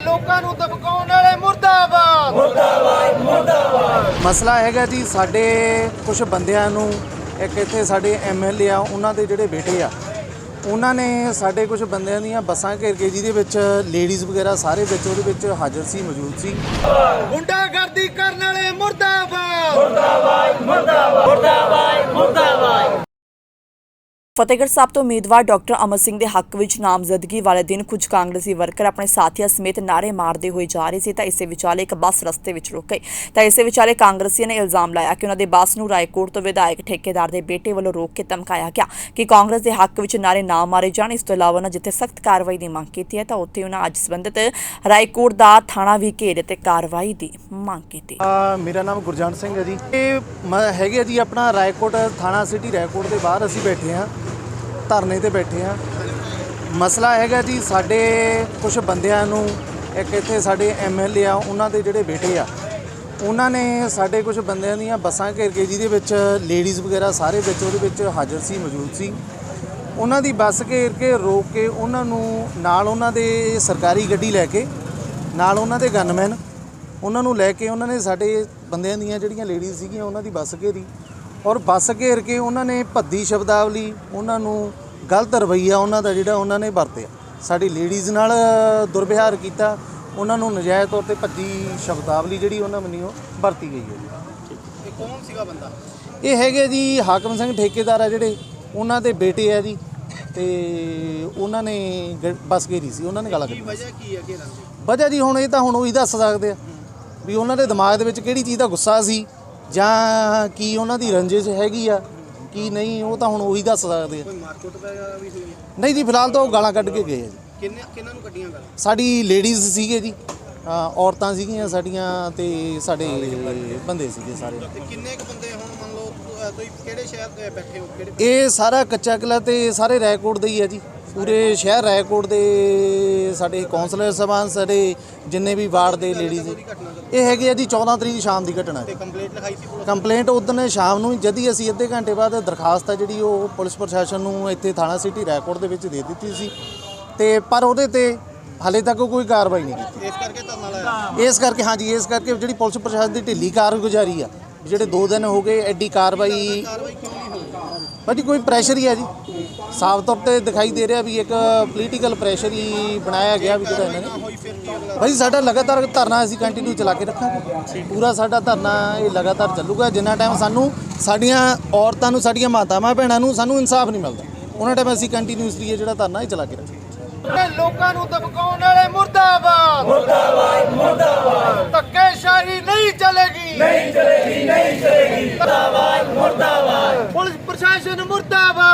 ਲੋਕਾਂ ਨੂੰ ਦਬਕਾਉਣ ਵਾਲੇ ਮੁਰਦਾਬਾਦ। ਮਸਲਾ ਹੈਗਾ ਜੀ ਸਾਡੇ ਕੁਝ ਬੰਦਿਆਂ ਨੂੰ ਇੱਕ ਇੱਥੇ ਸਾਡੇ ਐਮਐਲਏ ਆ ਉਹਨਾਂ ਦੇ ਜਿਹੜੇ ਬੇਟੇ ਆ ਉਹਨਾਂ ਨੇ ਸਾਡੇ ਕੁਝ ਬੰਦਿਆਂ ਦੀਆਂ ਬੱਸਾਂ ਘੇਰ ਕੇ ਜਿਹਦੇ ਵਿੱਚ ਲੇਡੀਜ਼ ਵਗੈਰਾ ਸਾਰੇ ਵਿੱਚ ਉਹਦੇ ਵਿੱਚ ਹਾਜ਼ਰ ਸੀ ਮੌਜੂਦ ਸੀ। ਗੁੰਡਾਗਰਦੀ ਕਰਨ ਵਾਲੇ ਫਤਿਹਗੜ੍ਹ ਸਾਹਿਬ ਤੋਂ ਉਮੀਦਵਾਰ ਡਾਕਟਰ ਅਮਰ ਸਿੰਘ ਦੇ ਹੱਕ ਵਿੱਚ ਨਾਮਜ਼ਦਗੀ ਵਾਲੇ ਦਿਨ ਕੁਝ ਕਾਂਗਰਸੀ ਵਰਕਰ ਆਪਣੇ ਸਾਥੀਆਂ ਸਮੇਤ ਨਾਰੇ ਮਾਰਦੇ ਹੋਏ ਜਾ ਰਹੇ ਸੀ ਤਾਂ ਇਸੇ ਵਿਚਾਲੇ ਇੱਕ ਬੱਸ ਰਸਤੇ ਵਿੱਚ ਰੁਕ ਗਈ। ਤਾਂ ਇਸੇ ਵਿਚਾਲੇ ਕਾਂਗਰਸੀਆਂ ਨੇ ਇਲਜ਼ਾਮ ਲਾਇਆ ਕਿ ਉਹਨਾਂ ਦੇ ਬੱਸ ਨੂੰ ਰਾਏਕੋਟ ਤੋਂ ਵਿਧਾਇਕ ਠੇਕੇਦਾਰ ਦੇ ਬੇਟੇ ਵੱਲੋਂ ਰੋਕ ਕੇ ਧਮਕਾਇਆ ਗਿਆ ਕਿ ਕਾਂਗਰਸ ਦੇ ਹੱਕ ਵਿੱਚ ਨਾਰੇ ਨਾ ਮਾਰੇ ਜਾਣ। ਇਸ ਤੋਂ ਇਲਾਵਾ ਉਹਨਾਂ ਜਿੱਥੇ ਸਖਤ ਕਾਰਵਾਈ ਦੀ ਮੰਗ ਕੀਤੀ ਹੈ ਤਾਂ ਉੱਥੇ ਉਹਨਾਂ ਅੱਜ ਸੰਬੰਧਿਤ ਰਾਏਕੋਟ ਦਾ ਥਾਣਾ ਵੀ ਘੇਰੇ ਤੇ ਕਾਰਵਾਈ ਦੀ ਮੰਗ ਕੀਤੀ ਮੇਰਾ ਨਾਮ ਗੁਰਜੰਟ ਸਿੰਘ ਹੈ ਜੀ। ਇਹ ਹੈਗੇ ਜੀ ਆਪਣਾ ਰਾਏਕੋਟ ਥਾਣਾ ਸਿਟੀ ਰਾਏਕੋਟ ਦੇ ਬਾਹਰ ਅਸੀਂ ਬੈਠੇ ਹਾਂ। ਧਰਨੇ ਤੇ ਬੈਠੇ ਆ ਮਸਲਾ ਹੈਗਾ ਜੀ, ਸਾਡੇ ਕੁਝ ਬੰਦਿਆਂ ਨੂੰ, ਇੱਕ ਇੱਥੇ ਸਾਡੇ ਐਮਐਲਏ ਆ, ਉਹਨਾਂ ਦੇ ਜਿਹੜੇ ਬੇਟੇ ਆ, ਉਹਨਾਂ ਨੇ ਸਾਡੇ ਕੁਝ ਬੰਦਿਆਂ ਦੀਆਂ ਬੱਸਾਂ ਘੇਰ ਕੇ, ਜਿਹਦੇ ਵਿੱਚ ਲੇਡੀਜ਼ ਵਗੈਰਾ ਸਾਰੇ ਵਿੱਚ, ਉਹਦੇ ਵਿੱਚ ਹਾਜ਼ਰ ਸੀ, ਮੌਜੂਦ ਸੀ। ਉਹਨਾਂ ਦੀ ਬੱਸ ਘੇਰ ਕੇ ਰੋਕ ਕੇ ਉਹਨਾਂ ਨੂੰ ਨਾਲ ਉਹਨਾਂ ਦੇ ਸਰਕਾਰੀ ਗੱਡੀ ਲੈ ਕੇ, ਨਾਲ ਉਹਨਾਂ ਦੇ ਗਨਮੈਨ, ਉਹਨਾਂ ਨੂੰ ਲੈ ਕੇ ਉਹਨਾਂ ਨੇ ਸਾਡੇ ਬੰਦਿਆਂ ਦੀਆਂ ਜਿਹੜੀਆਂ ਲੇਡੀਜ਼ ਸੀਗੀਆਂ, ਉਹਨਾਂ ਦੀ ਬੱਸ ਘੇਰੀ। ਔਰ ਬੱਸ ਘੇਰ ਕੇ ਉਹਨਾਂ ਨੇ ਭੱਦੀ ਸ਼ਬਦਾਵਲੀ ਉਹਨਾਂ ਨੂੰ ਗਲਤ ਰਵੱਈਆ ਉਹਨਾਂ ਦਾ ਜਿਹੜਾ ਉਹਨਾਂ ਨੇ ਵਰਤਿਆ। ਸਾਡੀ ਲੇਡੀਜ਼ ਨਾਲ ਦੁਰਵਿਹਾਰ ਕੀਤਾ। ਉਹਨਾਂ ਨੂੰ ਨਜਾਇਜ਼ ਤੌਰ ਤੇ ਭੱਦੀ ਸ਼ਬਦਾਵਲੀ ਜਿਹੜੀ ਉਹਨਾਂ ਵੱਲੋਂ ਵਰਤੀ ਗਈ ਹੈ ਜੀ। ਇਹ ਕੌਣ ਸੀਗਾ ਬੰਦਾ? ਇਹ ਹੈਗੇ ਜੀ ਹਾਕਮ ਸਿੰਘ ਠੇਕੇਦਾਰ ਆ ਜਿਹੜੇ ਉਹਨਾਂ ਦੇ ਬੇਟੇ ਆ ਜੀ। ਤੇ ਉਹਨਾਂ ਨੇ ਗ- ਬੱਸ ਘੇਰੀ ਸੀ ਉਹਨਾਂ ਨੇ ਗਾਲਾਂ ਕੱਢੀਆਂ। ਵਜ੍ਹਾ ਕੀ ਹੈ ਦੀ? ਵਜ੍ਹਾ ਜੀ ਹੁਣ ਇਹ ਤਾਂ ਹੁਣ ਉਹੀ ਦੱਸ ਸਕਦੇ ਆ ਵੀ ਉਹਨਾਂ ਦੇ ਦਿਮਾਗ ਦੇ ਵਿੱਚ ਕਿਹੜੀ ਚੀਜ਼ ਦਾ ਗੁੱਸਾ ਸੀ ਜਾਂ ਕੀ ਉਹਨਾਂ ਦੀ ਰੰਜਿਸ਼ ਹੈਗੀ ਆ ਕੀ ਨਹੀਂ ਉਹ ਤਾਂ ਹੁਣ ਉਹੀ ਦੱਸ ਸਕਦੇ ਆ। ਕੋਈ ਮਾਰਕੁੱਟ ਵਗੈਰਾ ਵੀ ਹੋਈ ਹੈ ਨਹੀਂ ਜੀ ਫਿਲਹਾਲ ਤਾਂ ਉਹ ਗਾਲਾਂ ਕੱਢ ਕੇ ਗਏ ਆ ਜੀ। ਕਿੰਨੇ ਕਿੰਨਾਂ ਨੂੰ ਕੱਢੀਆਂ ਗੱਲ? ਸਾਡੀ ਲੇਡੀਜ਼ ਸੀਗੇ ਜੀ ਅ, ਔਰਤਾਂ ਸੀਗੀਆਂ ਸਾਡੀਆਂ ਤੇ ਸਾਡੇ ਬੰਦੇ ਸੀਗੇ ਸਾਰੇ। ਤੇ ਕਿੰਨੇ ਕੁ ਬੰਦੇ ਹੁਣ ਮੰਨ ਲਓ ਤੁਸੀਂ ਕਿਹੜੇ ਸ਼ਹਿਰ ਤੇ ਬੈਠੇ ਹੋ? ਕਿਹੜੇ ਇਹ ਸਾਰਾ ਕੱਚਾ ਕਿਲਾ ਤੇ ਸਾਰੇ ਰਾਏਕੋਟ ਦੇ ਹੀ ਆ ਜੀ। ਪੂਰੇ ਸ਼ਹਿਰ ਰਾਏਕੋਟ ਦੇ ਸਾਡੇ ਕਾਉਂਸਲਰ ਸਭਾਨ ਸਾਡੇ ਜਿੰਨੇ ਵੀ ਵਾਰਡ ਦੇ ਲੇਡੀਜ਼ ਇਹ ਹੈਗੇ ਆ ਜੀ 14 ਤਰੀਕ ਸ਼ਾਮ ਦੀ ਘਟਨਾ ਤੇ ਕੰਪਲੇਂਟ ਲਿਖਾਈ ਸੀ ਪੁਲਿਸ ਕੰਪਲੇਂਟ ਉਦੋਂ ਸ਼ਾਮ ਨੂੰ ਹੀ ਜਦ ਹੀ ਅਸੀਂ ਅੱਧੇ ਘੰਟੇ ਬਾਅਦ ਦਰਖਾਸਤ ਹੈ ਜਿਹੜੀ ਉਹ ਪੁਲਿਸ ਪ੍ਰਸ਼ਾਸਨ ਨੂੰ ਇੱਥੇ ਥਾਣਾ ਸਿਟੀ ਰਾਏਕੋਟ ਦੇ ਵਿੱਚ ਦੇ ਦਿੱਤੀ ਸੀ। ਤੇ ਪਰ ਉਹਦੇ ਤੇ ਹਾਲੇ ਤੱਕ ਕੋਈ ਕਾਰਵਾਈ ਨਹੀਂ ਕੀਤੀ। ਇਸ ਕਰਕੇ ਧਰਨਾ ਲਾਇਆ? ਇਸ ਕਰਕੇ ਹਾਂਜੀ ਇਸ ਕਰਕੇ ਜਿਹੜੀ ਪੁਲਿਸ ਪ੍ਰਸ਼ਾਸਨ ਦੀ ਢਿੱਲੀ ਕਾਰਗੁਜ਼ਾਰੀ ਆ ਜਿਹੜੇ 2 ਦਿਨ ਹੋ ਗਏ ਐਡੀ ਕਾਰਵਾਈ ਕਾਰਵਾਈ ਕਿਉਂ ਭਾਜੀ, ਕੋਈ ਪ੍ਰੈਸ਼ਰ ਹੀ ਹੈ ਜੀ। ਸਾਫ਼ ਤੌਰ ਤੇ ਦਿਖਾਈ ਦੇ ਰਿਹਾ ਵੀ ਇੱਕ ਪੋਲੀਟੀਕਲ ਪ੍ਰੈਸ਼ਰ ਹੀ ਬਣਾਇਆ ਗਿਆ ਵੀ ਜਿਹੜਾ ਇਹਨਾਂ ਨੇ। ਹੋਈ ਸਾਡਾ ਲਗਾਤਾਰ ਧਰਨਾ ਅਸੀਂ ਕੰਟੀਨਿਊ ਚਲਾ ਕੇ ਰੱਖਾਂਗੇ। ਪੂਰਾ ਸਾਡਾ ਧਰਨਾ ਇਹ ਲਗਾਤਾਰ ਚੱਲੂਗਾ। ਜਿੰਨਾ ਟਾਈਮ ਸਾਨੂੰ ਸਾਡੀਆਂ ਔਰਤਾਂ ਨੂੰ, ਸਾਡੀਆਂ ਮਾਤਾਵਾਂ ਭੈਣਾਂ ਨੂੰ ਸਾਨੂੰ ਇਨਸਾਫ ਨਹੀਂ ਮਿਲਦਾ। ਉਹਨਾਂ ਟਾਈਮ ਅਸੀਂ ਕੰਟੀਨਿਊਸਲੀ ਇਹ ਜਿਹੜਾ ਧਰਨਾ ਇਹ ਚਲਾ ਕੇ ਰੱਖਾਂਗੇ। ਲੋਕਾਂ ਨੂੰ ਦਬਕਾਉਣ ਵਾਲੇ ਮੁਰਦਾਬਾਦ। você não mortava!